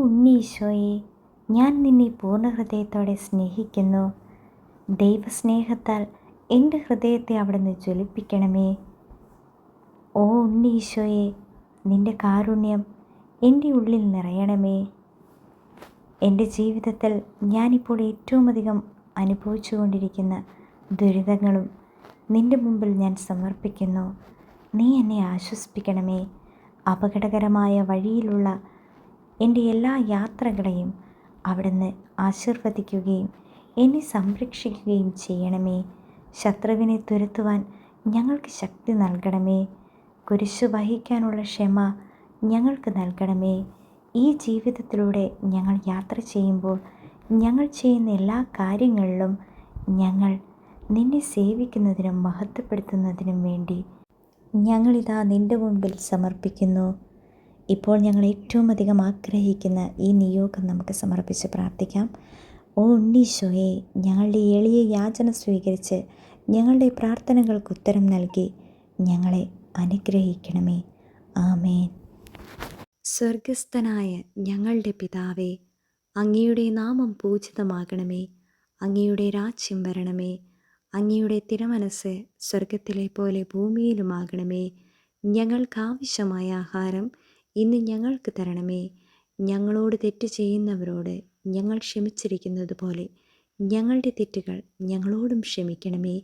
ഉണ്ണീശോയെ ഞാൻ നിന്നെ പൂർണ ഹൃദയത്തോടെ സ്നേഹിക്കുന്നു. ദൈവസ്നേഹത്താൽ എന്റെ ഹൃദയത്തെ അവിടുന്ന് ജ്വലിപ്പിക്കണമേ. ഓ ഉണ്ണീശോയെ നിന്റെ കാരുണ്യം എന്റെ ഉള്ളിൽ നിറയണമേ. എന്റെ ജീവിതത്തിൽ ഞാനിപ്പോൾ ഏറ്റവും അധികം അനുഭവിച്ചു കൊണ്ടിരിക്കുന്ന ദുരിതങ്ങളും നിന്റെ മുമ്പിൽ ഞാൻ സമർപ്പിക്കുന്നു. നീ എന്നെ ആശ്വസിപ്പിക്കണമേ. അപകടകരമായ വഴിയിലുള്ള എന്റെ എല്ലാ യാത്രകളെയും അവിടുന്ന് ആശീർവദിക്കുകയും എന്നെ സംരക്ഷിക്കുകയും ചെയ്യണമേ. ശത്രുവിനെ തുരത്തുവാൻ ഞങ്ങൾക്ക് ശക്തി നൽകണമേ. കുരിശു വഹിക്കാനുള്ള ക്ഷമ ഞങ്ങൾക്ക് നൽകണമേ. ഈ ജീവിതത്തിലൂടെ ഞങ്ങൾ യാത്ര ചെയ്യുമ്പോൾ ഞങ്ങൾ ചെയ്യുന്ന എല്ലാ കാര്യങ്ങളിലും ഞങ്ങൾ നിന്നെ സേവിക്കുന്നതിനും മഹത്വപ്പെടുത്തുന്നതിനും വേണ്ടി ഞങ്ങളിതാ നിന്റെ മുമ്പിൽ സമർപ്പിക്കുന്നു. ഇപ്പോൾ ഞങ്ങൾ ഏറ്റവും അധികം ആഗ്രഹിക്കുന്ന ഈ നിയോഗം നമുക്ക് സമർപ്പിച്ച് പ്രാർത്ഥിക്കാം. ഓ ഉണ്ണീശോയെ ഞങ്ങളുടെ എളിയ യാചന സ്വീകരിച്ച് ഞങ്ങളുടെ പ്രാർത്ഥനകൾക്ക് ഉത്തരം നൽകി ഞങ്ങളെ അനുഗ്രഹിക്കണമേ. ആമേൻ. സ്വർഗസ്ഥനായ ഞങ്ങളുടെ പിതാവേ അങ്ങയുടെ നാമം പൂജിതമാകണമേ. അങ്ങയുടെ രാജ്യം വരണമേ. അങ്ങയുടെ തിരമനസ് സ്വർഗത്തിലെ പോലെ ഭൂമിയിലുമാകണമേ. ഞങ്ങൾക്കാവശ്യമായ ആഹാരം ഇന്ന് ഞങ്ങൾക്ക് തരണമേ. ഞങ്ങളോട് തെറ്റ് ചെയ്യുന്നവരോട് ഞങ്ങൾ ക്ഷമിച്ചിരിക്കുന്നത് പോലെ ഞങ്ങളുടെ തെറ്റുകൾ ഞങ്ങളോടും ക്ഷമിക്കണമേ.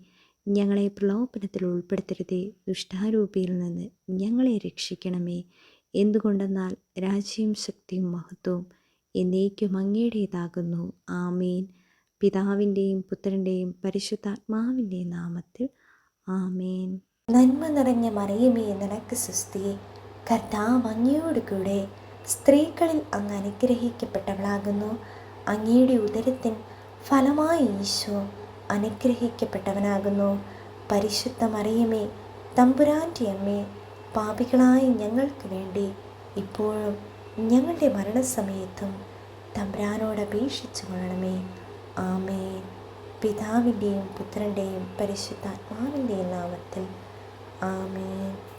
ഞങ്ങളെ പ്രലോഭനത്തിൽ ഉൾപ്പെടുത്തരുതേ. ദുഷ്ടാരൂപിയിൽ നിന്ന് ഞങ്ങളെ രക്ഷിക്കണമേ. എന്തുകൊണ്ടെന്നാൽ രാജ്യവും ശക്തിയും മഹത്വവും എന്നേക്കും അങ്ങയുടേതാകുന്നു. ആമേൻ. പിതാവിന്റെയും പുത്രന്റെയും പരിശുദ്ധാത്മാവിന്റെയും നാമത്തിൽ ആമേൻ. നന്മ നിറഞ്ഞ മറിയമേ നിനക്ക് സുസ്തിയെ കർത്താവ് അങ്ങയോട് കൂടെ സ്ത്രീകളിൽ അങ്ങ് അനുഗ്രഹിക്കപ്പെട്ടവളാകുന്നു. അങ്ങയുടെ ഉദരത്തിൻ ഫലമായി ഈശോ അനുഗ്രഹിക്കപ്പെട്ടവനാകുന്നു. പരിശുദ്ധ മറിയമേ തമ്പുരാന്റെ അമ്മേ പാപികളായ ഞങ്ങൾക്ക് വേണ്ടി ഇപ്പോഴും ഞങ്ങളുടെ മരണസമയത്തും തമ്പുരാനോട് അപേക്ഷിച്ചു കൊള്ളണമേ. ആമേൻ. പിതാവിന്റെയും പുത്രന്റെയും പരിശുദ്ധാത്മാവിന്റെയും നാമത്തിൽ ആമേൻ.